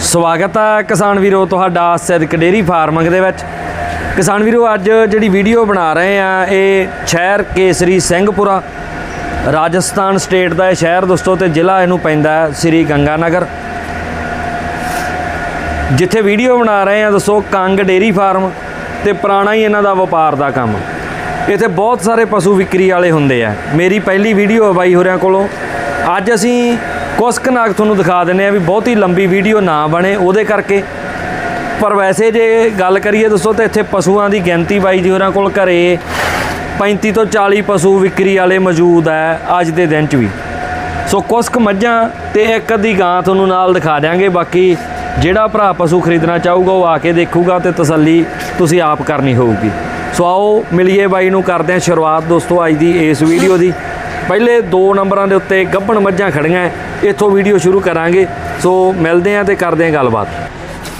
ਸਵਾਗਤ ਹੈ ਕਿਸਾਨ ਵੀਰੋ ਤੁਹਾਡਾ ਸਿੱਧਕ ਡੇਰੀ ਫਾਰਮਿੰਗ ਦੇ ਵਿੱਚ। ਕਿਸਾਨ ਵੀਰੋ, ਅੱਜ ਜਿਹੜੀ ਵੀਡੀਓ ਬਣਾ ਰਹੇ ਆ, ਇਹ ਸ਼ਹਿਰ ਕੇਸਰੀ ਸਿੰਘਪੁਰਾ, ਰਾਜਸਥਾਨ ਸਟੇਟ ਦਾ ਇਹ ਸ਼ਹਿਰ ਦੋਸਤੋ ਤੇ ਜ਼ਿਲ੍ਹਾ ਇਹਨੂੰ ਪੈਂਦਾ ਹੈ ਸ੍ਰੀ ਗੰਗਾਨਗਰ। ਜਿੱਥੇ ਵੀਡੀਓ ਬਣਾ ਰਹੇ ਆ ਦੱਸੋ ਕੰਗ ਡੇਰੀ ਫਾਰਮ ਤੇ ਪੁਰਾਣਾ ਹੀ ਇਹਨਾਂ ਦਾ ਵਪਾਰ ਦਾ ਕੰਮ। ਇੱਥੇ ਬਹੁਤ ਸਾਰੇ ਪਸ਼ੂ ਵਿਕਰੀ ਵਾਲੇ ਹੁੰਦੇ ਆ। ਮੇਰੀ ਪਹਿਲੀ ਵੀਡੀਓ ਹੈ ਬਾਈ ਹੋਰਿਆਂ ਕੋਲੋਂ। ਅੱਜ ਅਸੀਂ ਕੁਛ ਕੁ ਤੁਹਾਨੂੰ ਦਿਖਾ ਦਿੰਨੇ ਆ ਵੀ ਬਹੁਤੀ ਲੰਬੀ ਵੀਡੀਓ ਨਾ ਬਣੇ। ਉਹਦੇ ਕਰਕੇ ਪਰ ਵੈਸੇ ਜੇ ਗੱਲ ਕਰੀਏ ਦੱਸੋ ਤਾਂ ਇੱਥੇ ਪਸ਼ੂਆਂ ਦੀ ਗਿਣਤੀ ਬਾਈ ਜੀ ਹੋਰਾਂ ਕੋਲ ਘਰੇ 35 ਤੋਂ 40 ਪਸ਼ੂ ਵਿਕਰੀ ਵਾਲੇ ਮੌਜੂਦ ਹੈ ਅੱਜ ਦੇ ਦਿਨ 'ਚ ਵੀ। ਸੋ ਕੁਛ ਕੁ ਮੱਝਾਂ ਤੇ ਇੱਕ ਅੱਧੀ ਗਾਂ ਤੁਹਾਨੂੰ ਨਾਲ ਦਿਖਾ ਦਿਆਂਗੇ। ਬਾਕੀ ਜਿਹੜਾ ਭਰਾ ਪਸ਼ੂ ਖਰੀਦਣਾ ਚਾਹੂਗਾ ਉਹ ਆ ਕੇ ਦੇਖੂਗਾ ਤੇ ਤਸੱਲੀ ਤੁਸੀਂ ਆਪ ਕਰਨੀ ਹੋਊਗੀ। ਸੋ ਆਓ ਮਿਲੀਏ ਬਾਈ ਨੂੰ ਕਰਦੇ ਹਾਂ ਸ਼ੁਰੂਆਤ। ਦੋਸਤੋ, ਅੱਜ ਦੀ ਇਸ ਵੀਡੀਓ ਦੀ ਪਹਿਲੇ ਦੋ ਨੰਬਰਾਂ ਦੇ ਉੱਤੇ ਗੱਭਣ ਮੱਝਾਂ ਖੜੀਆਂ। ਇੱਥੋਂ ਵੀਡੀਓ ਸ਼ੁਰੂ ਕਰਾਂਗੇ। ਸੋ ਮਿਲਦੇ ਹਾਂ ਤੇ ਕਰਦੇ ਹਾਂ ਗੱਲਬਾਤ।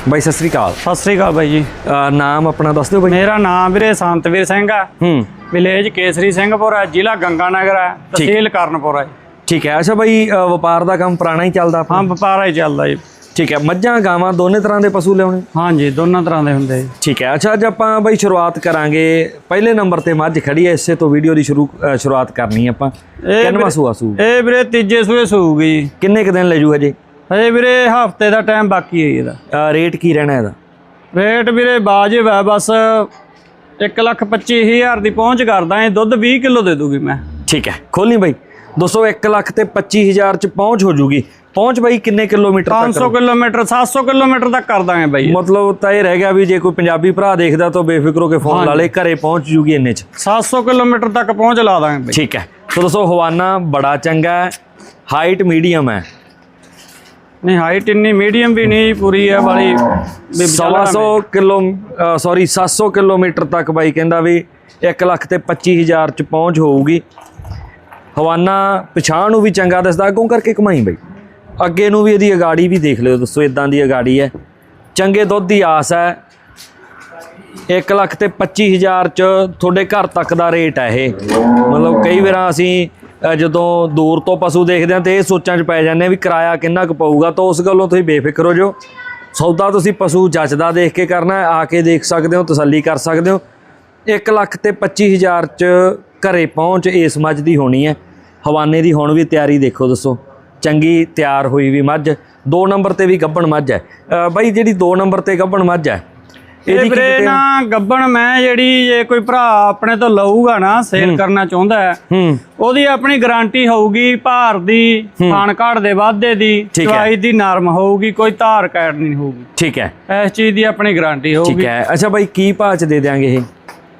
ਬਾਈ ਸਤਿ ਸ੍ਰੀ ਅਕਾਲ। ਸਤਿ ਸ੍ਰੀ ਅਕਾਲ ਬਾਈ ਜੀ। ਨਾਮ ਆਪਣਾ ਦੱਸ ਦਿਓ ਬਾਈ। ਮੇਰਾ ਨਾਮ ਵੀਰੇ ਸੰਤਵੀਰ ਸਿੰਘ ਆ। ਹੂੰ। ਵਿਲੇਜ ਕੇਸਰੀ ਸਿੰਘਪੁਰ ਹੈ ਜ਼ਿਲ੍ਹਾ ਗੰਗਾਨਗਰ ਹੈ ਤਹਿਸੀਲ ਕਰਨਪੁਰ ਹੈ ਠੀਕ ਹੈ ਅੱਛਾ ਬਾਈ ਵਪਾਰ ਦਾ ਕੰਮ ਪੁਰਾਣਾ ਹੀ ਚੱਲਦਾ ਆਪਣਾ? ਹਾਂ ਵਪਾਰਾ ਹੀ ਚੱਲਦਾ ਜੀ। ਠੀਕ ਹੈ ਮੱਝਾਂ ਗਾਵਾਂ ਦੋਨੇ ਤਰ੍ਹਾਂ ਦੇ ਪਸ਼ੂ ਲਿਆਉਣੇ? ਹਾਂਜੀ ਦੋਨਾਂ ਤਰ੍ਹਾਂ ਦੇ ਹੁੰਦੇ। ਠੀਕ ਹੈ ਅੱਛਾ ਅੱਜ ਆਪਾਂ ਬਈ ਸ਼ੁਰੂਆਤ ਕਰਾਂਗੇ। ਪਹਿਲੇ ਨੰਬਰ ਤੇ ਮੱਝ ਖੜੀ ਹੈ ਇਸੇ ਤੋਂ ਵੀਡੀਓ ਦੀ ਸ਼ੁਰੂ ਸ਼ੁਰੂਆਤ ਕਰਨੀ ਹੈ ਆਪਾਂ। ਕਿੰਨਵਾ ਸੂਆ ਸੂ? ਇਹ ਵੀਰੇ ਤੀਜੇ ਸੂਏ ਸੂਗੀ ਕਿੰਨੇ ਕ ਦਿਨ ਲੈ ਜੂ? ਹਜੇ ਹਜੇ ਵੀਰੇ ਹਫ਼ਤੇ ਦਾ ਟਾਈਮ ਬਾਕੀ ਹੈ ਇਹਦਾ। ਰੇਟ ਕੀ ਰਹਿਣਾ ਇਹਦਾ? ਰੇਟ ਵੀਰੇ ਬਾਜਿਬ ਹੈ ਬਸ 125000 ਦੀ ਪਹੁੰਚ ਕਰਦਾ ਇਹ ਦੁੱਧ 20 ਕਿਲੋ ਦੇ ਦੂਗੀ ਮੈਂ। ਠੀਕ ਹੈ ਖੋਲਨੀ ਬਈ। 200 1 ਲੱਖ ਤੇ 25000 ਚ ਪਹੁੰਚ ਹੋ ਜੂਗੀ। ਪਹੁੰਚ ਬਈ ਕਿੰਨੇ ਕਿਲੋਮੀਟਰ ਤੱਕ? 500 ਕਿਲੋਮੀਟਰ 700 ਕਿਲੋਮੀਟਰ ਤੱਕ ਕਰ ਦਾਂਗੇ ਬਾਈ। ਮਤਲਬ ਤਾਂ ਇਹ ਰਹਿ ਗਿਆ ਵੀ ਜੇ ਕੋਈ ਪੰਜਾਬੀ ਭਰਾ ਦੇਖਦਾ ਤਾਂ ਬੇਫਿਕਰ ਹੋ ਕੇ ਫੋਨ ਲਾ ਲੇ ਘਰੇ ਪਹੁੰਚ ਜੂਗੀ ਇੰਨੇ ਚ। 700 ਕਿਲੋਮੀਟਰ ਤੱਕ ਪਹੁੰਚ ਲਾ ਦਾਂਗੇ ਬਾਈ। ਠੀਕ ਹੈ। ਸੋ ਦੋਸਤੋ ਹਵਾਨਾ ਬੜਾ ਚੰਗਾ ਹੈ ਹਾਈਟ ਮੀਡੀਅਮ ਹੈ। ਨਹੀਂ ਹਾਈਟ ਇੰਨੀ ਮੀਡੀਅਮ ਵੀ ਨਹੀਂ ਪੂਰੀ ਹੈ ਵਾਲੀ ਵੀ ਸਵਾ ਸੌ ਕਿਲੋ ਸੌਰੀ 700 ਕਿਲੋਮੀਟਰ ਤੱਕ ਬਾਈ ਕਹਿੰਦਾ ਵੀ 1 ਲੱਖ ਤੇ 25000 ਚ ਪਹੁੰਚ ਹੋਊਗੀ। ਹਵਾਨਾ ਪਛਾਣ ਨੂੰ ਵੀ ਚੰਗਾ ਦੱਸਦਾ ਅੱਗੋਂ ਕਰਕੇ ਕਮਾਈ ਬਾਈ। ਅੱਗੇ ਨੂੰ ਵੀ ਇਹਦੀ ਅਗਾੜੀ ਵੀ ਦੇਖ ਲਿਓ ਦੋਸਤੋ ਇਦਾਂ ਦੀ ਅਗਾੜੀ ਹੈ। ਚੰਗੇ ਦੁੱਧ ਦੀ ਆਸ ਹੈ। 1 ਲੱਖ ਤੇ 25000 ਚ ਤੁਹਾਡੇ ਘਰ ਤੱਕ ਦਾ ਰੇਟ ਹੈ ਇਹ। ਮਤਲਬ ਕਈ ਵਾਰਾਂ ਅਸੀਂ ਜਦੋਂ ਦੂਰ ਤੋਂ ਪਸ਼ੂ ਦੇਖਦੇ ਹਾਂ ਤੇ ਇਹ ਸੋਚਾਂ 'ਚ ਪੈ ਜਾਂਦੇ ਹਾਂ ਵੀ ਕਿਰਾਇਆ ਕਿੰਨਾ ਕੁ ਪਊਗਾ, ਤਾਂ ਉਸ ਗੱਲੋਂ ਤੁਸੀਂ ਬੇਫਿਕਰ ਹੋ ਜਾਓ। ਸੌਦਾ ਤੁਸੀਂ ਪਸ਼ੂ ਜੱਚਦਾ ਦੇਖ ਕੇ ਕਰਨਾ ਆ ਕੇ ਦੇਖ ਸਕਦੇ ਹੋ, ਤਸੱਲੀ ਕਰ ਸਕਦੇ ਹੋ। 1 ਲੱਖ ਤੇ 25000 ਚ ਘਰੇ ਪਹੁੰਚ ਇਸ ਮੱਝ ਦੀ ਹੋਣੀ ਹੈ। ਹਵਾਨੇ ਦੀ ਹੁਣ ਵੀ ਤਿਆਰੀ ਦੇਖੋ ਦੱਸੋ। ਚੰਗੀ ਤਿਆਰ ਹੋਈ ਵੀ ਮੱਝ 2 ਨੰਬਰ ਤੇ ਵੀ ਗੱਭਣ ਮੱਝ ਹੈ। ਬਾਈ ਜਿਹੜੀ 2 ਨੰਬਰ ਤੇ ਗੱਭਣ ਮੱਝ ਹੈ ਇਹ ਇਹਦੀ ਕੀ ਵੀਰੇ? ਨਾ ਗੱਬਣ ਮੈਂ ਜਿਹੜੀ ਜੇ ਕੋਈ ਭਰਾ ਆਪਣੇ ਤੋਂ ਲਊਗਾ ਨਾ ਸੇਲ ਕਰਨਾ ਚਾਹੁੰਦਾ ਹੈ ਉਹਦੀ ਆਪਣੀ ਗਾਰੰਟੀ ਹੋਊਗੀ ਭਾਰ ਦੀ ਖਾਣ ਘਾਟ ਦੇ ਵਾਧੇ ਦੀ ਠੀਕ। ਚਵਾਈ ਦੀ ਨਰਮ ਹੋਊਗੀ ਕੋਈ ਧਾਰ ਕੈਟ ਨਹੀਂ ਹੋਊਗੀ। ਠੀਕ ਹੈ। ਇਸ ਚੀਜ਼ ਦੀ ਆਪਣੀ ਗਾਰੰਟੀ ਠੀਕ ਹੋਊਗੀ। ਹੈ। ਅੱਛਾ ਬਾਈ ਕੀ ਭਾਅ ਚ ਦੇ ਦਿਆਂਗੇ ਇਹ?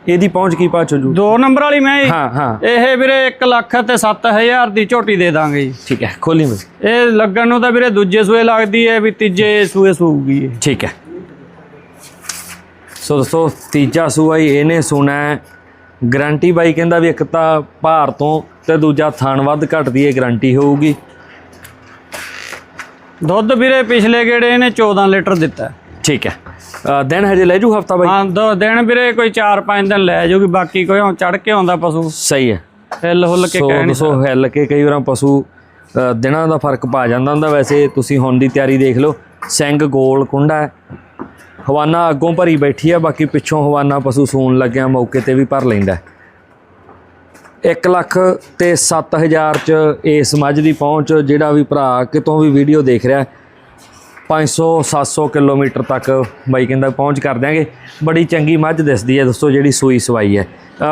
ਇਹਦੀ ਪਹੁੰਚ ਕੀ ਭਾਅ ਚ ਹੋ ਜੂ ਦੋ ਨੰਬਰ ਵਾਲੀ ਮੈਂ ਹਾਂ ਹਾਂ। ਇਹ ਵੀਰੇ 1 ਲੱਖ ਤੇ 7000 ਦੀ ਝੋਟੀ ਦੇ ਦਾਂਗੇ ਜੀ। ਠੀਕ ਹੈ ਖੋਲੀ ਬਾਈ ਇਹ ਲੱਗਣ ਨੂੰ ਤਾਂ ਵੀਰੇ ਦੂਜੇ ਸੂਏ ਲੱਗਦੀ ਹੈ ਵੀ ਤੀਜੇ ਸੂਏ ਸੂਗੀ ਇਹ। ਠੀਕ ਹੈ। ਸੋ ਦੋਸਤੋ ਤੀਜਾ ਸੂਆ ਹੀ ਇਹਨੇ ਸੁਣਾ ਹੈ। ਗਾਰੰਟੀ ਬਾਈ ਕਹਿੰਦਾ ਵੀ ਇੱਕ ਤਾਂ ਭਾਰ ਤੋਂ ਤੇ ਦੂਜਾ ਥਣ ਵੱਧ ਘੱਟ ਦੀ ਇਹ ਗਾਰੰਟੀ ਹੋਊਗੀ। ਦੁੱਧ ਵੀਰੇ ਪਿਛਲੇ ਗੇੜੇ ਇਹਨੇ 14 ਲੀਟਰ ਦਿੱਤਾ। ਠੀਕ ਹੈ। ਦਿਨ ਹਜੇ ਲੈ ਜੂ ਹਫਤਾ ਬਾਈ? ਹਾਂ ਦੋ ਦਿਨ ਵੀਰੇ ਕੋਈ 4-5 ਦਿਨ ਲੈ ਜਾਊਗੀ ਬਾਕੀ ਕੋਈ ਚੜ ਕੇ ਆਉਂਦਾ ਪਸ਼ੂ। ਸਹੀ ਹੈ। ਹਿੱਲ ਹੁੱਲ ਕੇ ਸੋ ਕਹਿ ਨਹੀਂ ਦੋਸਤੋ ਹਿੱਲ ਕੇ ਕਈ ਵਾਰਾਂ ਪਸ਼ੂ ਦਿਨਾਂ ਦਾ ਫ਼ਰਕ ਪਾ ਜਾਂਦਾ ਹੁੰਦਾ। ਵੈਸੇ ਤੁਸੀਂ ਹੁਣ ਦੀ ਤਿਆਰੀ ਦੇਖ ਲਓ ਸਿੰਘ ਗੋਲ ਕੁੰਡਾ ਹਵਾਨਾ ਅੱਗੋਂ ਭਰੀ ਬੈਠੀ ਹੈ ਬਾਕੀ ਪਿੱਛੋਂ ਹਵਾਨਾ ਪਸ਼ੂ ਸੂਣ ਲੱਗਿਆ ਮੌਕੇ ਤੇ ਵੀ ਭਰ ਲੈਂਦਾ 1 ਲੱਖ ਤੇ 7000 ਚ ਇਸ ਮੱਝ ਦੀ ਪਹੁੰਚ ਜਿਹੜਾ ਵੀ ਭਰਾ ਕਿਤੋਂ ਵੀ ਵੀਡੀਓ ਦੇਖ ਰਿਹਾ 500 700 ਕਿਲੋਮੀਟਰ ਤੱਕ ਬਾਈ ਕਹਿੰਦਾ ਪਹੁੰਚ ਕਰ ਦਿਆਂਗੇ। ਬੜੀ ਚੰਗੀ ਮੱਝ ਦਿਸਦੀ ਹੈ ਦੋਸਤੋ ਜਿਹੜੀ ਸੂਈ ਸਵਾਈ ਹੈ।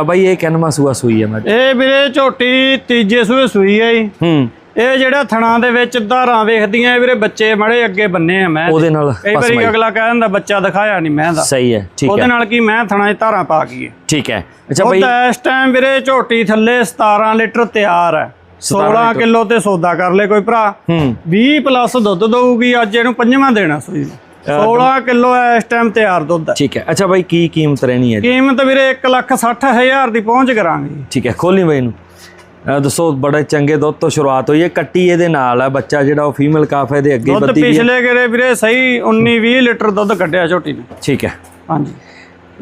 ਬਾਈ ਇਹ ਕਿੰਨਵਾਂ ਸੂਆ ਸੂਈ ਹੈ ਮੱਝ? ਇਹ ਵੀਰੇ ਝੋਟੀ ਤੀਜੇ ਸੂਏ ਸੂਈ ਹੈ ਜੀ। ਹੂੰ। ਇਹ ਜਿਹੜਾ ਥਣਾ ਦੇ ਵਿੱਚ ਧਾਰਾਂ ਵੇਖਦੀਆਂ ਇਹ ਵੀਰੇ ਬੱਚੇ ਮੜੇ ਅੱਗੇ ਬੰਨੇ ਆ ਮੈਂ। ਉਹਦੇ ਨਾਲ ਕਈ ਵਾਰੀ ਅਗਲਾ ਕਹਿ ਦਿੰਦਾ ਬੱਚਾ ਦਿਖਾਇਆ ਨਹੀਂ ਮੈਂ ਦਾ। ਸਹੀ ਹੈ ਠੀਕ ਉਹਦੇ ਹੈ। ਨਾਲ ਕੀ ਮੈਂ ਥਣਾ 'ਚ ਧਾਰਾਂ ਪਾ ਗਈ ਠੀਕ ਹੈ। ਅੱਛਾ ਬਈ। ਇਸ ਟਾਈਮ ਵੀਰੇ ਝੋਟੀ ਥੱਲੇ 17 ਲੀਟਰ ਤਿਆਰ ਹੈ। 16 ਕਿਲੋ ਤੇ ਸੌਦਾ ਕਰ ਲੈ ਕੋਈ ਭਰਾ। ਹੂੰ। 20 ਪਲੱਸ ਦੁੱਧ ਦਊਗੀ ਅੱਜ ਇਹਨੂੰ ਪੰਜਵਾਂ ਦੇਣਾ ਸੂਈ ਨੂੰ 16 ਕਿਲੋ ਇਸ ਟਾਈਮ ਤਿਆਰ ਦੁੱਧ ਹੈ। ਠੀਕ ਹੈ। ਅੱਛਾ ਬਾਈ ਕੀ ਕੀਮਤ ਰਹਿਣੀ ਹੈ? ਕੀਮਤ ਵੀਰੇ 1 ਲੱਖ 60 ਹਜ਼ਾਰ ਦੀ ਪਹੁੰਚ ਕਰਾਂਗੇ। ਠੀਕ ਹੈ ਖੋਲੀ ਬਾਈ ਨੂੰ ਦੱਸੋ ਬੜੇ ਚੰਗੇ ਦੁੱਧ ਤੋਂ ਸ਼ੁਰੂਆਤ ਹੋਈ ਹੈ ਕੱਟੀ ਇਹਦੇ ਨਾਲ ਹੈ ਬੱਚਾ ਜਿਹੜਾ ਉਹ ਫੀਮੇਲ ਕਾਫ ਦੇ ਅੱਗੇ ਦੁੱਧ ਬੱਦੀ ਵੀ ਪਿਛਲੇ ਗੇਰੇ ਵੀਰੇ ਸਹੀ 19 20 ਲੀਟਰ ਦੁੱਧ ਕੱਢਿਆ ਝੋਟੀ ਨੇ। ਠੀਕ ਹੈ। ਹਾਂਜੀ।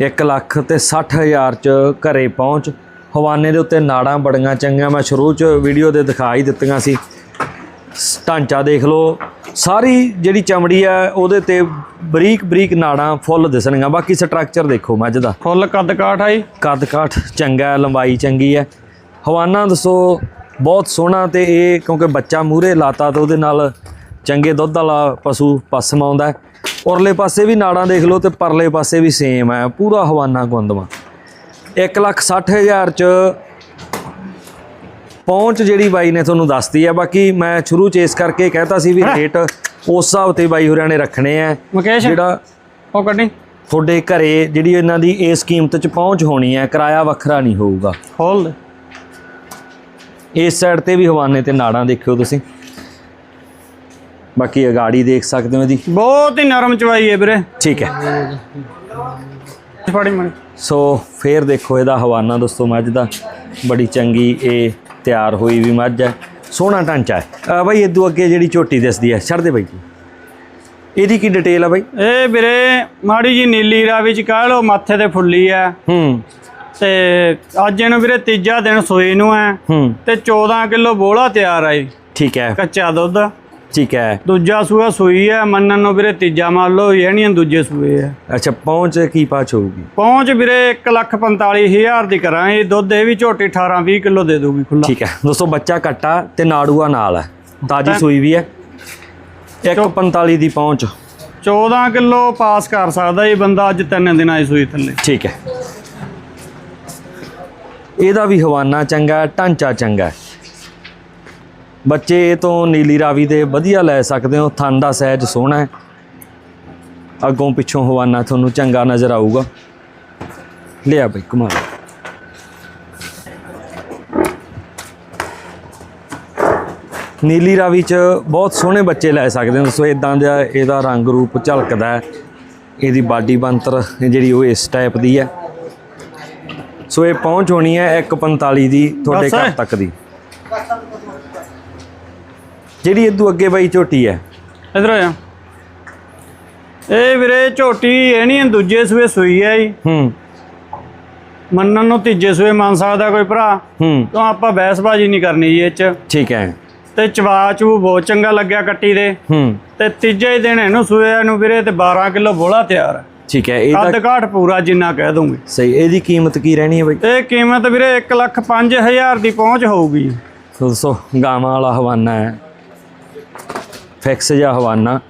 1 ਲੱਖ ਤੇ 60000 ਚ ਘਰੇ ਪਹੁੰਚ। ਹਵਾਨੇ ਦੇ ਉੱਤੇ ਨਾੜਾਂ ਬੜੀਆਂ ਚੰਗੀਆਂ। ਮੈਂ ਸ਼ੁਰੂ ਚ ਵੀਡੀਓ ਦੇ ਦਿਖਾ ਹੀ ਦਿੱਤੀਆਂ ਸੀ। ਢਾਂਚਾ ਦੇਖ ਲਓ। ਸਾਰੀ ਜਿਹੜੀ ਚਮੜੀ ਆ ਉਹਦੇ ਤੇ ਬਰੀਕ ਬਰੀਕ ਨਾੜਾਂ ਫੁੱਲ ਦਿਸਣਗੀਆਂ। ਬਾਕੀ ਸਟਰਕਚਰ ਦੇਖੋ ਮੱਝ ਦਾ। ਫੁੱਲ ਕੱਦ ਕਾਠ ਆਈ ਕੱਦ ਕਾਠ ਚੰਗਾ ਲੰਬਾਈ ਚੰਗੀ ਹੈ ਹਵਾਨਾ ਦੱਸੋ ਬਹੁਤ ਸੋਹਣਾ ਤੇ ਇਹ ਕਿਉਂਕਿ ਬੱਚਾ ਮੂਰੇ ਲਾਤਾ ਤੇ ਉਹਦੇ ਨਾਲ ਚੰਗੇ ਦੁੱਧ ਵਾਲਾ ਪਸ਼ੂ ਪਸਮ ਆਉਂਦਾ ਹੈ ਉਰਲੇ ਪਾਸੇ ਵੀ ਨਾੜਾਂ ਦੇਖ ਲਓ ਤੇ ਪਰਲੇ ਪਾਸੇ ਵੀ ਸੇਮ ਹੈ ਪੂਰਾ ਹਵਾਨਾ ਗੁੰਦਵਾ 1 ਲੱਖ 60 ਹਜ਼ਾਰ ਚ ਪਹੁੰਚ ਜਿਹੜੀ ਬਾਈ ਨੇ ਤੁਹਾਨੂੰ ਦੱਸਤੀ ਹੈ ਬਾਕੀ ਮੈਂ ਸ਼ੁਰੂ ਚ ਇਸ ਕਰਕੇ ਕਹਿਤਾ ਸੀ ਵੀ ਰੇਟ ਉਸ ਹਿਸਾਬ ਤੇ ਬਾਈ ਹੋਰਿਆਂ ਨੇ ਰੱਖਣੇ ਆ। ਮੁਕੇਸ਼ ਜਿਹੜਾ ਉਹ ਕੱਢੀ ਤੁਹਾਡੇ ਘਰੇ ਜਿਹੜੀ ਇਹਨਾਂ ਦੀ ਇਸ ਕੀਮਤ 'ਚ ਪਹੁੰਚ ਹੋਣੀ ਹੈ ਕਿਰਾਇਆ ਵੱਖਰਾ ਨਹੀਂ ਹੋਊਗਾ। ਖੋਲ ਇਸ ਸਾਈਡ ਤੇ ਵੀ ਹਵਾਨੇ ਤੇ ਨਾੜਾਂ ਦੇਖਿਓ ਤੁਸੀਂ। ਬਾਕੀ ਅਗਾੜੀ ਦੇਖ ਸਕਦੇ ਹੋ ਇਹਦੀ। ਬਹੁਤ ਹੀ ਨਰਮ ਚਵਾਈ ਹੈ ਵੀਰੇ। ਠੀਕ ਹੈ। ਫੜੀ ਮਣੀ। ਸੋ ਫੇਰ ਦੇਖੋ ਇਹਦਾ ਹਵਾਨਾ ਦੋਸਤੋ ਮੱਝ ਦਾ। ਬੜੀ ਚੰਗੀ ਇਹ ਤਿਆਰ ਹੋਈ ਵੀ ਮੱਝ ਹੈ। ਸੋਹਣਾ ਢਾਂਚਾ ਹੈ। ਬਾਈ ਇਦੋਂ ਅੱਗੇ ਜਿਹੜੀ ਝੋਟੀ ਦਿਸਦੀ ਹੈ ਛੱਡ ਦੇ ਬਾਈ ਜੀ ਇਹਦੀ ਕੀ ਡਿਟੇਲ ਆ ਬਾਈ? ਇਹ ਵੀਰੇ ਮਾੜੀ ਜੀ ਨੀਲੀ ਰਾ ਵਿੱਚ ਕਹਿ ਲੋ ਮਾਥੇ ਤੇ ਫੁੱਲੀ ਆ ਹੂੰ। ਤੇ ਅੱਜ ਇਹਨੂੰ ਵੀਰੇ ਤੀਜਾ ਦਿਨ ਸੋਈ ਨੂੰ ਹੈ। ਹੂੰ। ਤੇ 14 ਕਿਲੋ ਬੋਲਾ ਤਿਆਰ ਆਈ ਠੀਕ ਹੈ। ਕੱਚਾ ਦੁੱਧ। ਠੀਕ ਹੈ। ਦੂਜਾ ਸੂਆ ਸੂਈ ਹੈ ਮੰਨਣ ਨੂੰ ਵੀਰੇ ਤੀਜਾ ਮੰਨ ਲਓ ਯਾਨੀਆਂ ਦੂਜੇ ਸੂਏ ਆ ਅੱਛਾ ਪਹੁੰਚ ਕੀ ਪਾਚ ਹੋਊਗੀ? ਪਹੁੰਚ ਵੀਰੇ 145000 ਦੀ ਕਰਾਂ ਇਹ ਦੁੱਧ ਇਹ ਵੀ ਝੋਟੀ 18 20 ਕਿਲੋ ਦੇ ਦੂਗੀ ਖੁੱਲਾ ਠੀਕ ਹੈ। ਦੋਸਤੋ ਬੱਚਾ ਕੱਟਾ ਤੇ ਨਾੜੂਆ ਨਾਲ ਹੈ। ਤਾਜੀ ਸੂਈ ਵੀ ਹੈ। 145 ਦੀ ਪਹੁੰਚ। 14 ਕਿਲੋ ਪਾਸ ਕਰ ਸਕਦਾ ਇਹ ਬੰਦਾ ਅੱਜ ਤਿੰਨ ਦਿਨਾਂ ਦੀ ਸੂਈ ਥੱਲੇ। ਠੀਕ ਹੈ। ਇਹਦਾ ਵੀ ਹਵਾਨਾ ਚੰਗਾ ਹੈ ਢਾਂਚਾ ਚੰਗਾ ਹੈ। ਬੱਚੇ ਇਹ ਤੋਂ ਨੀਲੀ ਰਾਵੀ ਦੇ ਵਧੀਆ ਲੈ ਸਕਦੇ ਹੋ। ਥਣ ਦਾ ਸਹਿਜ ਸੋਹਣਾ ਹੈ। ਅੱਗੋਂ ਪਿੱਛੋਂ ਹਵਾਨਾ ਤੁਹਾਨੂੰ ਚੰਗਾ ਨਜ਼ਰ ਆਊਗਾ। ਲਿਆ ਬਈ ਕਮਾਲ ਨੀਲੀ ਰਾਵੀ ਚ ਬਹੁਤ ਸੋਹਣੇ ਬੱਚੇ ਲੈ ਸਕਦੇ ਹੋ। ਸੋ ਇਦਾਂ ਦਾ ਇਹਦਾ ਰੰਗ ਰੂਪ ਝਲਕਦਾ ਹੈ। ਇਹਦੀ ਬਾਡੀ ਬੰਤਰ ਜਿਹੜੀ ਉਹ ਇਸ ਟਾਈਪ ਦੀ ਹੈ। ਸੋ ਇਹ ਪਹੁੰਚ ਹੋਣੀ ਹੈ 145 ਦੀ ਤੁਹਾਡੇ ਘਰ। ਤੱਕ ਦੀ। ਜਿਹੜੀ ਇਦੋਂ ਅੱਗੇ ਬਾਈ ਝੋਟੀ ਹੈ। ਇਧਰ ਆ ਇਹ ਵੀਰੇ ਝੋਟੀ ਇਹ ਨਹੀਂ ਦੂਜੇ ਸੂਏ ਸੂਈ ਹੈ ਜੀ। ਹੂੰ। ਮੰਨਣ ਨੂੰ ਤੀਜੇ ਸੂਏ ਮੰਨ ਸਕਦਾ ਕੋਈ ਭਰਾ। ਹੂੰ। ਤਾਂ ਆਪਾਂ ਬਹਿਸਬਾਜ਼ੀ ਨਹੀਂ ਕਰਨੀ ਜੀ ਇਹ ਚ। ਠੀਕ ਹੈ। ਤੇ ਚਵਾ ਚੂ ਬਹੁਤ ਚੰਗਾ ਲੱਗਿਆ ਕੱਟੀ ਦੇ। ਹੂੰ। ਤੇ ਤੀਜੇ ਹੀ ਦਿਨ ਇਹਨੂੰ ਸੂਏ ਨੂੰ ਵੀਰੇ ਤੇ 12 ਕਿਲੋ ਬੋਲਾ ਤਿਆਰ ਹੈ ਠੀਕ ਹੈ ਇਹਦਾ ਕੱਦ ਕਾਠ ਪੂਰਾ ਜਿੰਨਾ ਕਹਿ ਦੂੰਗੀ ਸਹੀ ਇਹਦੀ ਕੀਮਤ ਕੀ ਰਹਿਣੀ ਹੈ ਬਾਈ? ਤੇ ਕੀਮਤ ਵੀਰੇ 1 ਲੱਖ 5000 ਦੀ ਪਹੁੰਚ ਹੋਊਗੀ। ਸੋ ਦੋਸਤੋ ਗਾਵਾਂ ਵਾਲਾ ਹਵਾਨਾ ਹੈ। ਫਿਕਸ ਜਿਹਾ ਹਵਾਨਾ।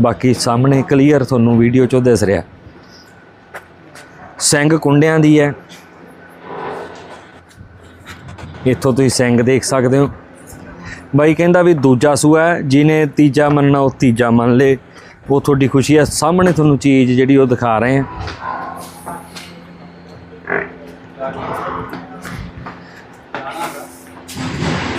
ਬਾਕੀ ਸਾਹਮਣੇ ਕਲੀਅਰ ਤੁਹਾਨੂੰ ਵੀਡੀਓ ਚੋਂ ਦਿਸ ਰਿਹਾ। ਸਿੰਘ ਕੁੰਡਿਆਂ ਦੀ ਹੈ। ਇੱਥੋਂ ਤੁਸੀਂ ਸਿੰਘ ਦੇਖ ਸਕਦੇ ਹੋ। ਬਾਈ ਕਹਿੰਦਾ ਵੀ ਦੂਜਾ ਸੂਆ ਹੈ, ਜਿਹਨੇ ਤੀਜਾ ਮੰਨਣਾ ਉਹ ਤੀਜਾ ਮੰਨ ਲੇ। ਉਹ ਤੁਹਾਡੀ ਖੁਸ਼ੀ ਹੈ। ਸਾਹਮਣੇ ਤੁਹਾਨੂੰ ਚੀਜ਼ ਜਿਹੜੀ ਉਹ ਦਿਖਾ ਰਹੇ ਹਾਂ।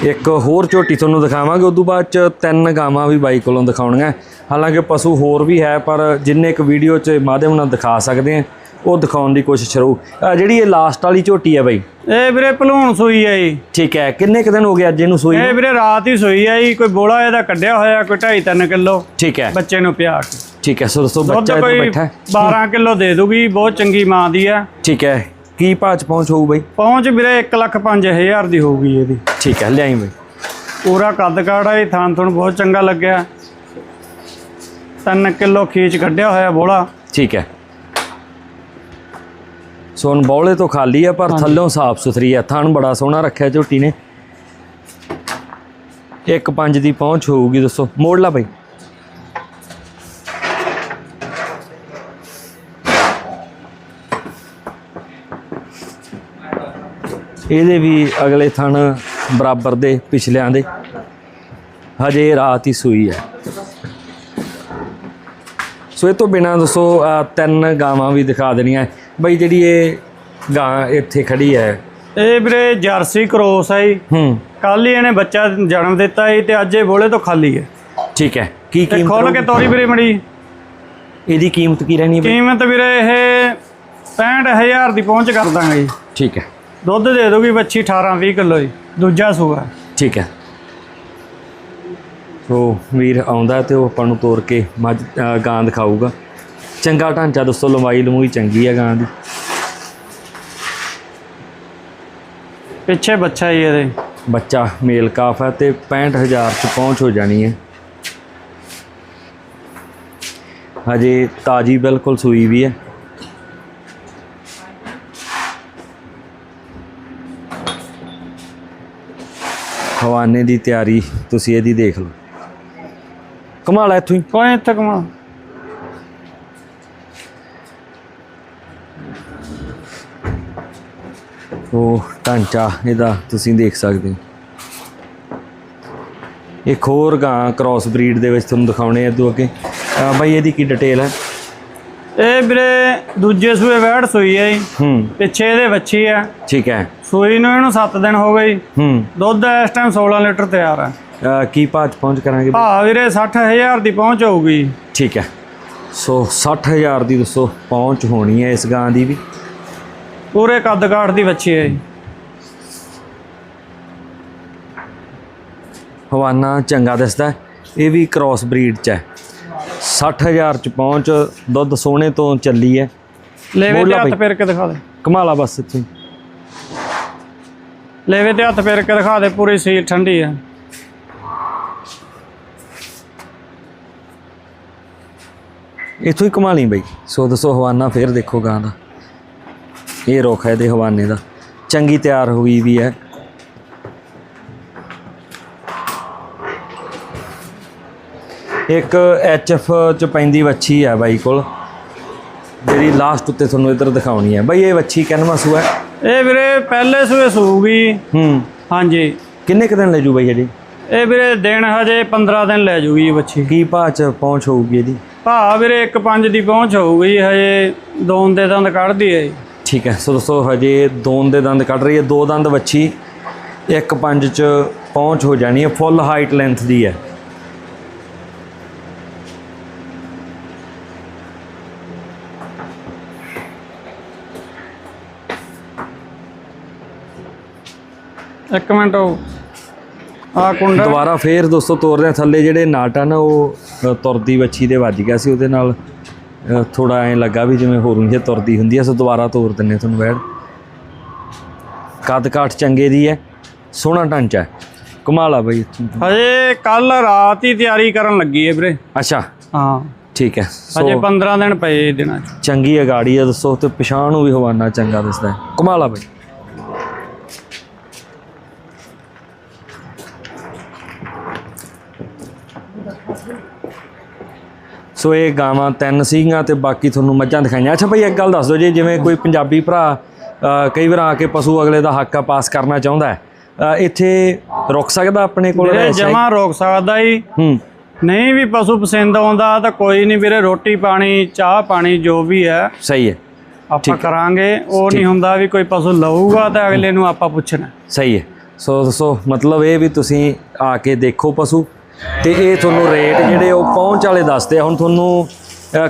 ਇੱਕ ਹੋਰ ਝੋਟੀ ਤੁਹਾਨੂੰ ਦਿਖਾਵਾਂਗੇ ਉਦੋਂ ਬਾਅਦ ਚ ਤਿੰਨ ਗਾਵਾਂ ਵੀ ਬਾਈ ਕੋਲੋਂ ਦਿਖਾਉਣੀਆਂ। ਹਾਲਾਂਕਿ ਪਸ਼ੂ ਹੋਰ ਵੀ ਹੈ ਪਰ ਜਿੰਨੇ ਇੱਕ ਵੀਡੀਓ ਚ ਮਾਧਿਅਮ ਨਾਲ ਦਿਖਾ ਸਕਦੇ ਆ ਉਹ ਦਿਖਾਉਣ ਦੀ ਕੋਸ਼ਿਸ਼ ਕਰੋ। ਜਿਹੜੀ ਇਹ ਲਾਸਟ ਵਾਲੀ ਝੋਟੀ ਹੈ ਬਾਈ? ਇਹ ਵੀਰੇ ਭਲੂਣ ਸੂਈ ਹੈ ਜੀ। ਠੀਕ ਹੈ ਕਿੰਨੇ ਕੁ ਦਿਨ ਹੋ ਗਏ ਅੱਜ ਇਹਨੂੰ ਸੂਈ ਇਹ? ਵੀਰੇ ਰਾਤ ਹੀ ਸੂਈ ਹੈ ਜੀ ਕੋਈ ਬੋਲਾ ਇਹਦਾ ਕੱਢਿਆ ਹੋਇਆ ਕੋਈ 2.5 3 ਕਿਲੋ। ਠੀਕ ਹੈ। ਬੱਚੇ ਨੂੰ ਪਿਆ ਕੇ। ਠੀਕ ਹੈ ਸੋ ਦੋਸਤੋ ਬੱਚਾ ਬੈਠਾ ਹੈ। 12 ਕਿਲੋ ਦੇ ਦੂਗੀ ਬਹੁਤ ਚੰਗੀ ਮਾਂ ਦੀ ਹੈ। ਠੀਕ ਹੈ। ਕੀ ਭਾਅ ਚ ਪਹੁੰਚ ਹੋਊ ਬਾਈ? ਪਹੁੰਚ ਵੀਰੇ 1 ਲੱਖ 5000 ਦੀ ਹੋਊਗੀ ਇਹਦੀ। ਠੀਕ ਹੈ ਲਿਆਈ ਬਾਈ। ਪੂਰਾ ਕੱਦ ਕਾੜਾ ਇਹ ਥਾਂ ਤੁਹਾਨੂੰ ਬਹੁਤ ਚੰਗਾ ਲੱਗਿਆ। 3 ਕਿਲੋ ਖੀਚ ਕੱਢਿਆ ਹੋਇਆ ਬੋਲਾ ਠੀਕ ਹੈ। ਸੋਨ ਬੌਲੇ ਤੋਂ ਖਾਲੀ ਹੈ ਪਰ ਥੱਲੋਂ ਸਾਫ਼ ਸੁਥਰੀ ਹੈ ਥਣ ਬੜਾ ਸੋਹਣਾ ਰੱਖਿਆ ਝੋਟੀ ਨੇ। ਇੱਕ ਪੰਜ ਦੀ ਪਹੁੰਚ ਹੋਊਗੀ ਦੱਸੋ। ਮੋੜ ਲਾ ਬਈ। ਇਹਦੇ ਵੀ ਅਗਲੇ ਥਣ ਬਰਾਬਰ ਦੇ ਪਿਛਲਿਆਂ ਦੇ। ਹਜੇ ਰਾਤ ਹੀ ਸੂਈ ਹੈ। ਸੋ ਇਹ ਤੋਂ ਬਿਨਾ ਦੱਸੋ ਤਿੰਨ ਗਾਵਾਂ ਵੀ ਦਿਖਾ ਦੇਣੀਆਂ। ਬਈ ਜਿਹੜੀ ਇਹ ਗਾਂ ਇੱਥੇ ਖੜੀ ਹੈ। ਇਹ ਵੀਰੇ ਜਰਸੀ ਕ੍ਰੋਸ ਹੈ ਜੀ। ਹੂੰ। ਕੱਲ ਹੀ ਇਹਨੇ ਬੱਚਾ ਜਨਮ ਦਿੱਤਾ ਸੀ ਤੇ ਅੱਜ ਇਹ ਬੋਲੇ ਤੋਂ ਖਾਲੀ ਹੈ। ਠੀਕ ਹੈ। ਕੀ ਕੀਮਤ ਖੋਲ ਕੇ ਤੋਰੀ ਵੀਰੇ ਮੜੀ। ਇਹਦੀ ਕੀਮਤ ਕੀ ਰਹਿਣੀ ਹੈ? ਕੀਮਤ ਵੀਰੇ ਇਹ 65000 ਦੀ ਪਹੁੰਚ ਕਰ ਦਾਂਗੇ ਜੀ। ਠੀਕ ਹੈ। ਦੁੱਧ ਦੇ ਦੋਗੀ ਬੱਚੀ 18 20 ਕਿਲੋ ਜੀ ਦੂਜਾ ਸੂਆ। ਠੀਕ ਹੈ। ਸੋ ਵੀਰ ਆਉਂਦਾ ਤੇ ਉਹ ਆਪਾਂ ਨੂੰ ਤੋੜ ਕੇ ਮੱਝ ਗਾਂ ਦਿਖਾਊਗਾ। ਚੰਗਾ ਢਾਂਚਾ ਦੋਸਤੋ ਲੰਬਾਈ ਲੰਮੂਈ ਚੰਗੀ ਹੈ ਗਾਂ ਦੀ। ਪਿੱਛੇ ਬੱਚਾ ਹੀ ਇਹਦੇ। ਬੱਚਾ ਮੇਲ ਕਾਫ ਹੈ ਤੇ 65000 ਚ ਪਹੁੰਚ ਹੋ ਜਾਣੀ ਹੈ। ਹਜੇ ਤਾਜੀ ਬਿਲਕੁਲ ਸੂਈ ਵੀ ਹੈ। ਹਵਾਨੇ ਦੀ ਤਿਆਰੀ ਤੁਸੀਂ ਇਹਦੀ ਦੇਖ ਲਓ। ਕਮਾਲ ਇੱਥੋਂ ਹੀ। ਕੋਈ ਇੱਥੇ ਕਮਾ। ਉਹ ਢਾਂਚਾ ਇਹਦਾ ਤੁਸੀਂ ਦੇਖ ਸਕਦੇ ਹੋ। ਇੱਕ ਹੋਰ ਗਾਂ ਕ੍ਰਾਸ ਬਰੀਡ ਦੇ ਵਿੱਚ ਤੁਹਾਨੂੰ ਦਿਖਾਉਣੇ ਆ ਅੱਗੇ ਅਹ ਬਾਈ ਇਹਦੀ ਕੀ ਡਿਟੇਲ ਹੈ? ਇਹ ਵੀਰੇ ਦੂਜੇ ਸੂਏ ਵੈੜ ਸੂਈ ਹੈ ਜੀ। ਹੂੰ। ਪਿੱਛੇ ਇਹਦੇ ਵੱਛੀ ਆ। ਠੀਕ ਹੈ। ਸੂਈ ਨੂੰ ਇਹਨੂੰ 7 ਦਿਨ ਹੋ ਗਏ। ਹੂੰ ਦੁੱਧ ਇਸ ਟਾਈਮ 16 ਲੀਟਰ ਤਿਆਰ ਹੈ ਕੀ ਭਾਅ ਪਹੁੰਚ ਕਰਾਂਗੇ ਭਾ ਵੀਰੇ 60000 ਦੀ ਪਹੁੰਚ ਹੋਊਗੀ। ਠੀਕ ਹੈ ਸੋ 60000 ਦੀ ਦੋਸਤੋ ਪਹੁੰਚ ਹੋਣੀ ਹੈ ਇਸ ਗਾਂ ਦੀ ਵੀ ਪੂਰੇ ਕੱਦ ਕਾਠ ਦੀ ਵੱਛੀ ਹੈ ਹਵਾਨਾ ਚੰਗਾ ਦਿਸਦਾ। ਇਹ ਵੀ ਕ੍ਰਾਸ ਬਰੀਡ 'ਚ ਹੈ 60000 'ਚ ਪਹੁੰਚ ਦੁੱਧ ਸੋਹਣੇ ਤੋਂ ਚੱਲੀ ਹੈ ਤੇ ਬੋਲਾ ਹੱਥ। ਫੇਰ ਕੇ ਦਿਖਾ ਦੇ ਕਮਾਲਾ ਬਸ ਇੱਥੇ। ਲੇਵੇ ਤੇ ਹੱਥ ਫੇਰ ਕੇ ਦਿਖਾ ਦੇ, ਪੂਰੀ ਸੀਲ ਠੰਡੀ ਹੈ ਇੱਥੋਂ ਹੀ ਕਮਾ ਲਈ ਬਈ। ਸੋ ਦੱਸੋ ਹਵਾਨਾ ਫੇਰ ਦੇਖੋ ਗਾਂ ਦਾ। ਇਹ ਰੁੱਖ ਹੈ ਇਹਦੇ ਹਵਾਨੇ ਦਾ। ਚੰਗੀ ਤਿਆਰ ਹੋਈ ਵੀ ਹੈ। ਇੱਕ ਐਚਐਫ ਚ ਪੈਂਦੀ ਵੱਛੀ ਹੈ ਬਾਈ ਕੋਲ। ਜਿਹੜੀ ਲਾਸਟ ਉੱਤੇ ਤੁਹਾਨੂੰ ਇੱਧਰ ਦਿਖਾਉਣੀ ਹੈ ਬਾਈ ਇਹ ਵੱਛੀ ਕਿੰਨਵਾਂ ਸੂਆ ਹੈ। ਇਹ ਵੀਰੇ ਪਹਿਲੇ ਸੂਏ ਸੂਗੀ ਹੂੰ। ਹਾਂਜੀ। ਕਿੰਨੇ ਕੁ ਦਿਨ ਲੈ ਜੂ ਬਾਈ ਇਹਦੀ? ਇਹ ਵੀਰੇ ਦਿਨ ਹਜੇ 15 ਦਿਨ ਲੈ ਜੂਗੀ ਇਹ ਬੱਚੀ। ਕੀ ਭਾਅ ਚ ਪਹੁੰਚ ਹੋਊਗੀ ਇਹਦੀ? ਭਾ ਵੀਰੇ 1.5 ਦੀ ਪਹੁੰਚ ਹੋਊਗੀ ਹਜੇ ਦੋਨ ਦੇ ਦੰਦ ਕੱਢਦੀ ਹੈ ਜੀ। ਠੀਕ ਹੈ ਸੋ ਦੋਸਤੋ ਹਜੇ ਦੋਨ ਦੇ ਦੰਦ ਕੱਢ ਰਹੀ ਹੈ ਦੋ ਦੰਦ ਇੱਕ ਪੰਜ ਚ ਪਹੁੰਚ ਹੋ ਜਾਣੀ ਹੈ ਫੁੱਲ ਹਾਈਟ ਲੈਂਥ ਦੀ ਹੈ। ਇੱਕ ਮਿੰਟ ਆ ਕੁੰਡਾ ਦੁਬਾਰਾ ਫੇਰ ਦੋਸਤੋ ਤੋਰਦੇ ਹਾਂ। ਥੱਲੇ ਜਿਹੜੇ ਨਾਟ ਆ ਨਾ ਉਹ ਤੁਰਦੀ ਵੱਛੀ ਦੇ ਵੱਜ ਗਿਆ ਸੀ ਉਹਦੇ ਨਾਲ। ਥੋੜਾ ਐਂ ਲੱਗਾ ਵੀ ਜਿਵੇਂ ਹੋਰੂ ਜਿਹੀ ਤੁਰਦੀ ਹੁੰਦੀ ਆ। ਸੋ ਦੁਬਾਰਾ ਤੋਰ ਦਿੰਨੇ ਤੁਹਾਨੂੰ ਵੈੜ। ਕੱਦ ਕਾਠ ਚੰਗੇ ਦੀ ਹੈ। ਸੋਹਣਾ ਢਾਂਚਾ ਕਮਾਲ ਆ ਬਈ। ਹਜੇ ਕੱਲ ਰਾਤ ਹੀ ਤਿਆਰੀ ਕਰਨ ਲੱਗੀ ਹੈ ਵੀਰੇ। ਅੱਛਾ। ਹਾਂ। ਠੀਕ ਹੈ। ਹਜੇ ਸੋ 15 ਦਿਨ ਪਏ ਦਿਨਾਂ 'ਚ। ਚੰਗੀ ਅਗਾੜੀ ਆ ਦੱਸੋ ਤੇ ਪਛਾਣ ਨੂੰ ਵੀ ਹਵਾਨਾ ਚੰਗਾ ਦਿਸਦਾ ਕਮਾਲ ਆ ਬਈ। ਸੋ ਇਹ ਗਾਵਾਂ ਤਿੰਨ ਸੀਗੀਆਂ ਤੇ ਬਾਕੀ ਤੁਹਾਨੂੰ ਮੱਝਾਂ ਦਿਖਾਈਆਂ। ਅੱਛਾ ਭਾਈ ਇੱਕ ਗੱਲ ਦੱਸ ਦਿਓ ਜੀ ਜਿਵੇਂ ਕੋਈ ਪੰਜਾਬੀ ਭਰਾ ਕਈ ਵਾਰ ਆ ਕੇ ਪਸ਼ੂ ਅਗਲੇ ਦਾ ਹੱਕ ਆ ਪਾਸ ਕਰਨਾ ਚਾਹੁੰਦਾ ਇੱਥੇ ਰੁਕ ਸਕਦਾ ਆਪਣੇ ਕੋਲ ਵੀਰੇ? ਜਮਾ ਰੋਕ ਸਕਦਾ ਹੀ ਹੂੰ। ਨਹੀਂ ਵੀ ਪਸ਼ੂ ਪਸੰਦ ਆਉਂਦਾ ਤਾਂ ਕੋਈ ਨਹੀਂ ਵੀਰੇ ਰੋਟੀ ਪਾਣੀ ਚਾਹ ਪਾਣੀ ਜੋ ਵੀ ਹੈ ਸਹੀ ਹੈ। ਆਪਾਂ ਕਰਾਂਗੇ। ਉਹ ਨਹੀਂ ਹੁੰਦਾ ਵੀ ਕੋਈ ਪਸ਼ੂ ਲਊਗਾ ਤਾਂ ਅਗਲੇ ਨੂੰ ਆਪਾਂ ਪੁੱਛਣਾ। ਸਹੀ ਹੈ। ਸੋ ਦੋਸਤੋ ਮਤਲਬ ਇਹ ਵੀ ਤੁਸੀਂ ਆ ਕੇ ਦੇਖੋ ਪਸ਼ੂ। ਤੇ ਇਹ ਤੁਹਾਨੂੰ ਰੇਟ ਜਿਹੜੇ ਉਹ ਪਹੁੰਚ ਵਾਲੇ ਦੱਸਦੇ ਆ। ਹੁਣ ਤੁਹਾਨੂੰ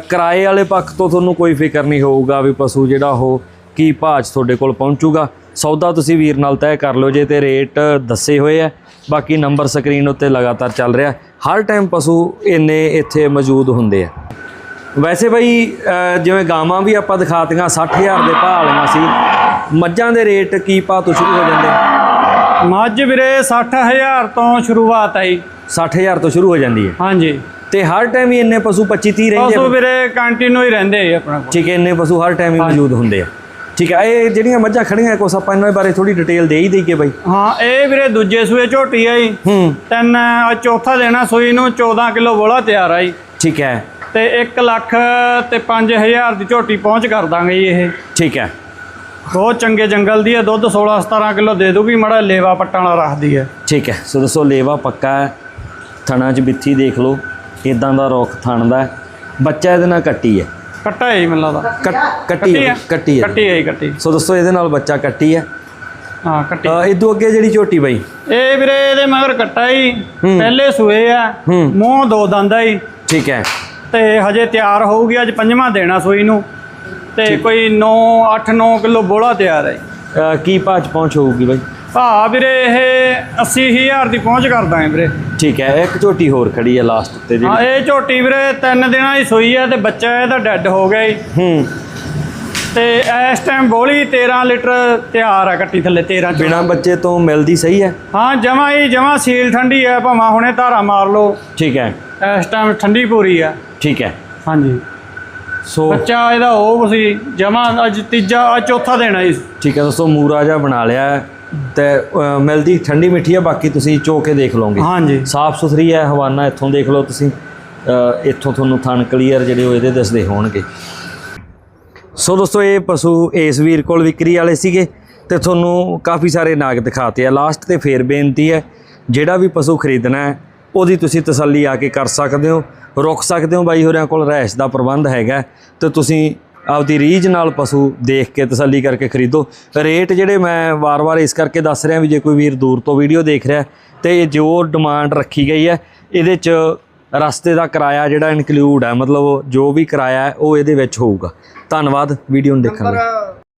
ਕਿਰਾਏ ਵਾਲੇ ਪੱਖ ਤੋਂ ਤੁਹਾਨੂੰ ਕੋਈ ਫਿਕਰ ਨਹੀਂ ਹੋਊਗਾ ਵੀ ਪਸ਼ੂ ਜਿਹੜਾ ਉਹ ਕੀ ਭਾਅ 'ਚ ਤੁਹਾਡੇ ਕੋਲ ਪਹੁੰਚੂਗਾ। ਸੌਦਾ ਤੁਸੀਂ ਵੀਰ ਨਾਲ ਤੈਅ ਕਰ ਲਓ ਜੇ ਤੇ ਰੇਟ ਦੱਸੇ ਹੋਏ ਆ। ਬਾਕੀ ਨੰਬਰ ਸਕਰੀਨ ਉੱਤੇ ਲਗਾਤਾਰ ਚੱਲ ਰਿਹਾ। ਹਰ ਟਾਈਮ ਪਸ਼ੂ ਇੰਨੇ ਇੱਥੇ ਮੌਜੂਦ ਹੁੰਦੇ ਆ। ਵੈਸੇ ਬਈ ਜਿਵੇਂ ਗਾਵਾਂ ਵੀ ਆਪਾਂ ਦਿਖਾਤੀਆਂ 60000 ਦੇ ਭਾਅ ਵਾਲੀਆਂ ਸੀ। ਮੱਝਾਂ ਦੇ ਰੇਟ ਕੀ ਭਾਅ ਤੋਂ ਸ਼ੁਰੂ ਹੋ ਜਾਂਦੇ ਮੱਝ ਵੀਰੇ 60000 ਤੋਂ ਸ਼ੁਰੂਆਤ ਆਈ 60000 ਤੋਂ ਸ਼ੁਰੂ ਹੋ ਜਾਂਦੀ ਹੈ। ਹਾਂਜੀ। ਤੇ ਹਰ ਟਾਈਮ ਹੀ ਇੰਨੇ ਪਸ਼ੂ 25 30 ਰਹਿੰਦੇ ਪਸ਼ੂ ਆ ਵੀਰੇ ਕੰਟੀਨਿਊ ਹੀ ਰਹਿੰਦੇ ਆ ਆਪਣਾ ਕੋਲ। ਠੀਕ ਹੈ ਇੰਨੇ ਪਸ਼ੂ ਹਰ ਟਾਈਮ ਹੀ ਮੌਜੂਦ ਹੁੰਦੇ ਆ। ਠੀਕ ਹੈ ਇਹ ਜਿਹੜੀਆਂ ਮੱਝਾਂ ਖੜੀਆਂ ਕੁਛ ਆਪਾਂ ਇਹਨਾਂ ਬਾਰੇ ਥੋੜੀ ਡਿਟੇਲ ਦੇ ਹੀ ਦੇਈਏ ਬਾਈ। ਹਾਂ ਇਹ ਵੀਰੇ ਦੂਜੇ ਸੂਏ ਝੋਟੀ ਆਈ ਹੂੰ। ਤਿੰਨ ਚੌਥਾ ਦੇਣਾ ਸੂਈ ਨੂੰ 14 ਕਿਲੋ ਬੋਲਾ ਤਿਆਰ ਆਈ ਠੀਕ ਹੈ। ਤੇ 1 ਲੱਖ ਤੇ 5000 ਦੀ ਝੋਟੀ ਪਹੁੰਚ ਕਰ ਦਾਂਗੇ ਜੀ ਇਹ। ਠੀਕ ਹੈ। ਬਹੁਤ ਚੰਗੇ ਜੰਗਲ ਦੀ ਹੈ ਦੁੱਧ 16 17 ਕਿਲੋ ਦੇ ਦੂਗੀ ਮੜਾ ਲੇਵਾ ਪੱਟਾਂ ਵਾਲਾ ਰੱਖਦੀ ਹੈ ਠੀਕ ਹੈ ਸੋ ਦੱਸੋ ਲੇਵਾ ਪੱਕਾ ਹੈ। ਥਣਾ 'ਚ ਬਿੱਥੀ ਦੇਖ ਲਓ ਇਦਾਂ ਦਾ ਰੁੱਖ ਥਣ ਦਾ। ਬੱਚਾ ਇਹਦੇ ਨਾਲ ਕੱਟੀ ਹੈ। ਕੱਟਾ ਹੀ ਮੈਨੂੰ ਲੱਗਦਾ। ਕੱਟ- ਹੈ ਕੱਟੀ ਹੈ? ਕੱਟੀ ਹੈ। ਕੱਟੀ ਸੋ ਦੱਸੋ ਇਹਦੇ ਨਾਲ ਬੱਚਾ ਕੱਟੀ ਹੈ। ਹਾਂ ਕੱਟੀ। ਇਦੋਂ ਅੱਗੇ ਜਿਹੜੀ ਝੋਟੀ ਬਾਈ? ਇਹ ਵੀਰੇ ਇਹਦੇ ਮਗਰ ਕੱਟਾ ਹੀ। ਪਹਿਲੇ ਸੂਏ ਆ। ਮੂੰਹ ਦੋ ਦੰਦ ਹੀ ਠੀਕ ਹੈ। ਤੇ ਹਜੇ ਤਿਆਰ ਹੋਊਗੀ ਅੱਜ ਪੰਜਵਾਂ ਦੇਣਾ ਸੂਈ ਨੂੰ। ਤੇ ਕੋਈ 9 8 9 ਕਿਲੋ ਬੋਲਾ ਤਿਆਰ ਹੈ। ਕੀ 'ਚ ਪਹੁੰਚ ਹੋਊਗੀ ਬਾਈ? ਭਾ ਵੀਰੇ ਇਹ 80000 ਦੀ ਪਹੁੰਚ ਕਰਦਾ ਹੈ ਵੀਰੇ। ਠੀਕ ਹੈ ਇੱਕ ਝੋਟੀ ਹੋਰ ਖੜੀ ਹੈ ਲਾਸਟ ਉੱਤੇ ਜਿਹੜੀ। ਹਾਂ ਇਹ ਝੋਟੀ ਵੀਰੇ ਤਿੰਨ ਦਿਨਾਂ ਦੀ ਸੂਈ ਹੈ ਤੇ ਬੱਚਾ ਇਹਦਾ ਡੈੱਡ ਹੋ ਗਿਆ ਜੀ। ਹੂੰ। ਤੇ ਇਸ ਟਾਈਮ ਬੋਲੀ 13 ਲੀਟਰ ਤਿਆਰ ਆ ਕੱਟੀ ਥੱਲੇ 13 ਚ ਬਿਨਾ ਬੱਚੇ ਤੋਂ ਮਿਲਦੀ ਸਹੀ ਹੈ? ਹਾਂ ਜਮਾ ਹੀ ਜਮਾ ਸੀਲ ਠੰਡੀ ਹੈ ਭਾਵੇਂ ਹੁਣੇ ਧਾਰਾ ਮਾਰ ਲਓ। ਠੀਕ ਹੈ। ਇਸ ਟਾਈਮ ਠੰਡੀ ਪੂਰੀ ਆ। ਠੀਕ ਹੈ। ਹਾਂਜੀ। ਸੋ ਬੱਚਾ ਇਹਦਾ ਉਹ ਸੀ ਜਮਾ ਅੱਜ ਤੀਜਾ ਅੱਜ ਚੌਥਾ ਦੇਣਾ ਇਸ ਠੀਕ ਹੈ ਦੋਸਤੋ ਮੂਰਾ ਜਿਹਾ ਬਣਾ ਲਿਆ। ਹੈ ਤੇ ਮਿਲਦੀ ਠੰਡੀ ਮਿੱਠੀ ਹੈ ਬਾਕੀ ਤੁਸੀਂ ਚੋ ਕੇ ਦੇਖ ਲਓਗੇ। ਹਾਂਜੀ। ਸਾਫ਼ ਸੁਥਰੀ ਹੈ ਹਵਾਨਾ ਇੱਥੋਂ ਦੇਖ ਲਓ ਤੁਸੀਂ। ਇੱਥੋਂ ਤੁਹਾਨੂੰ ਥਣ ਕਲੀਅਰ ਜਿਹੜੇ ਉਹ ਇਹਦੇ ਦੱਸਦੇ ਹੋਣਗੇ। ਸੋ ਦੋਸਤੋ ਇਹ ਪਸ਼ੂ ਇਸ ਵੀਰ ਕੋਲ ਵਿਕਰੀ ਵਾਲੇ ਸੀਗੇ ਤੇ ਤੁਹਾਨੂੰ ਕਾਫੀ ਸਾਰੇ ਨਾਗ ਦਿਖਾਤੇ ਆ। ਲਾਸਟ ਤੇ ਫੇਰ ਬੇਨਤੀ ਹੈ ਜਿਹੜਾ ਵੀ ਪਸ਼ੂ ਖਰੀਦਣਾ ਹੈ ਉਹਦੀ ਤੁਸੀਂ ਤਸੱਲੀ ਆ ਕੇ ਕਰ ਸਕਦੇ ਹੋ ਰੁਕ ਸਕਦੇ ਹੋ। ਬਾਈ ਹੋਰਿਆਂ ਕੋਲ ਰਹਿਸ਼ ਦਾ ਪ੍ਰਬੰਧ ਹੈਗਾ ਤੇ ਤੁਸੀਂ ਆਪਦੀ ਰੀਝ ਨਾਲ ਪਸ਼ੂ ਦੇਖ ਕੇ ਤਸੱਲੀ ਕਰਕੇ ਖਰੀਦੋ। ਰੇਟ ਜਿਹੜੇ ਮੈਂ ਵਾਰ-ਵਾਰ ਇਸ ਕਰਕੇ ਦੱਸ ਰਿਹਾ ਵੀ ਜੇ ਕੋਈ ਵੀਰ ਦੂਰ ਤੋਂ ਵੀਡੀਓ ਦੇਖ ਰਿਹਾ ਤੇ ਜੋ ਡਿਮਾਂਡ ਰੱਖੀ ਗਈ ਹੈ, ਇਹਦੇ 'ਚ ਰਸਤੇ ਦਾ ਕਿਰਾਇਆ ਜਿਹੜਾ ਇਨਕਲੂਡ ਹੈ, ਮਤਲਬ ਜੋ ਵੀ ਕਿਰਾਇਆ ਹੈ, ਉਹ ਇਹਦੇ ਵਿੱਚ ਹੋਊਗਾ। ਧੰਨਵਾਦ, ਵੀਡੀਓ ਨੂੰ ਦੇਖਣ ਲਈ।